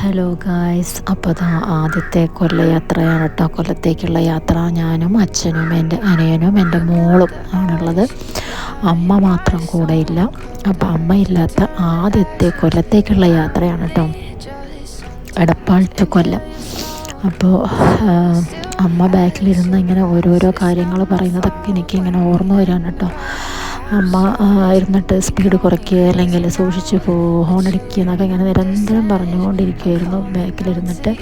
Hello guys അപ്പോൾ അതാ ആദ്യത്തെ കൊല്ലയാത്രയാണ് കേട്ടോ കൊല്ലത്തേക്കുള്ള യാത്ര ഞാനും അച്ഛനും എന്റെ അനിയനും എന്റെ മോളും ആണുള്ളത്. അമ്മ മാത്രം കൂടെ ഇല്ല. അപ്പോൾ അമ്മ ഇല്ലാത്ത ആദ്യത്തെ കൊല്ലത്തേക്കുള്ള യാത്രയാണ് കേട്ടോ എടപ്പാൾ ടു കൊല്ലം. അപ്പോൾ അമ്മ ബാക്കിലിരുന്ന് ഇങ്ങനെ ഓരോരോ കാര്യങ്ങൾ പറയുന്നതൊക്കെ എനിക്ക് ഇങ്ങനെ ഓർമ്മ വരാണ് കേട്ടോ അമ്മ ഇരുന്നിട്ട് സ്പീഡ് കുറയ്ക്കുക അല്ലെങ്കിൽ സൂക്ഷിച്ച് പോ ഹോണടിക്കുക എന്നൊക്കെ ഇങ്ങനെ നിരന്തരം പറഞ്ഞുകൊണ്ടിരിക്കുകയായിരുന്നു ബാക്കിലിരുന്നിട്ട്.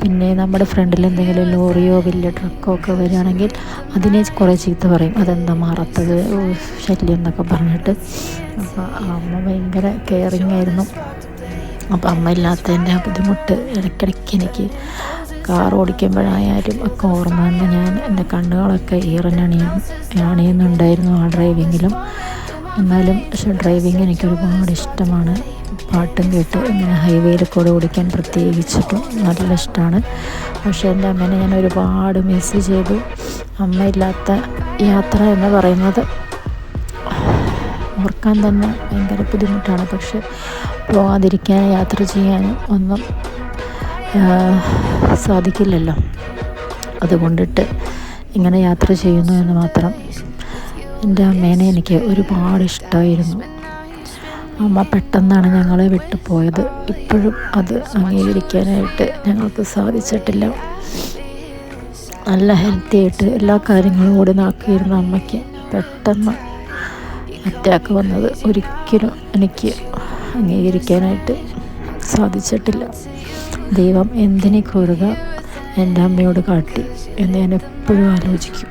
പിന്നെ നമ്മുടെ ഫ്രണ്ടിൽ എന്തെങ്കിലും ലോറിയോ വലിയ ട്രക്കോ ഒക്കെ വരികയാണെങ്കിൽ അതിനെ കുറേ ചീത്ത പറയും. അതെന്താ മാറത്തത്? ശല്യം എന്നൊക്കെ പറഞ്ഞിട്ട്. അപ്പോൾ അമ്മ ഭയങ്കര കെയറിങ് ആയിരുന്നു. അപ്പോൾ അമ്മ ഇല്ലാത്തതിന്റെ ബുദ്ധിമുട്ട് ഇടയ്ക്കിടയ്ക്ക് എനിക്ക് കാർ ഓടിക്കുമ്പോഴായാലും ഒക്കെ ഓർമ്മ വന്ന് ഞാൻ എന്റെ കണ്ണുകളൊക്കെ ഈറനണിയും അണിയുന്നുണ്ടായിരുന്നു ആ ഡ്രൈവിങ്ങിലും. എന്നാലും പക്ഷേ ഡ്രൈവിങ് എനിക്ക് ഒരുപാട് ഇഷ്ടമാണ്. പാട്ടും കേട്ട് ഇങ്ങനെ ഹൈവേയിൽ കൂടെ ഓടിക്കാൻ പ്രത്യേകിച്ചിട്ടും നല്ല ഇഷ്ടമാണ്. പക്ഷേ എന്റെ അമ്മേനെ ഞാൻ ഒരുപാട് മിസ് ചെയ്തു. അമ്മയില്ലാത്ത യാത്ര എന്ന് പറയുന്നത് ഓർക്കാൻ തന്നെ ഭയങ്കര ബുദ്ധിമുട്ടാണ്. പക്ഷെ പോകാതിരിക്കാൻ യാത്ര ചെയ്യാനും ഒന്നും സാധിക്കില്ലല്ലോ. അതുകൊണ്ടിട്ട് ഇങ്ങനെ യാത്ര ചെയ്യുന്നു എന്ന് മാത്രം എന്റെ അമ്മേനെ എനിക്ക് ഒരുപാട് ഇഷ്ടമായിരുന്നു അമ്മ പെട്ടെന്നാണ് ഞങ്ങളെ വിട്ടുപോയത് ഇപ്പോഴും അത് അംഗീകരിക്കാനായിട്ട് ഞങ്ങൾക്ക് സാധിച്ചിട്ടില്ല. നല്ല ഹെൽത്തി ആയിട്ട് എല്ലാ കാര്യങ്ങളും കൂടി നാക്കിയിരുന്ന അമ്മയ്ക്ക്. പെട്ടെന്ന് അറ്റാക്ക് വന്നത് ഒരിക്കലും എനിക്ക് അംഗീകരിക്കാനായിട്ട് സാധിച്ചിട്ടില്ല. ദൈവം എന്തിനെ കോരുക എന്റെ അമ്മയോട് കാട്ടി എന്ന് ഞാൻ എപ്പോഴും ആലോചിക്കും.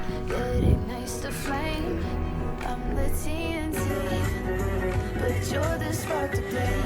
The spark to play.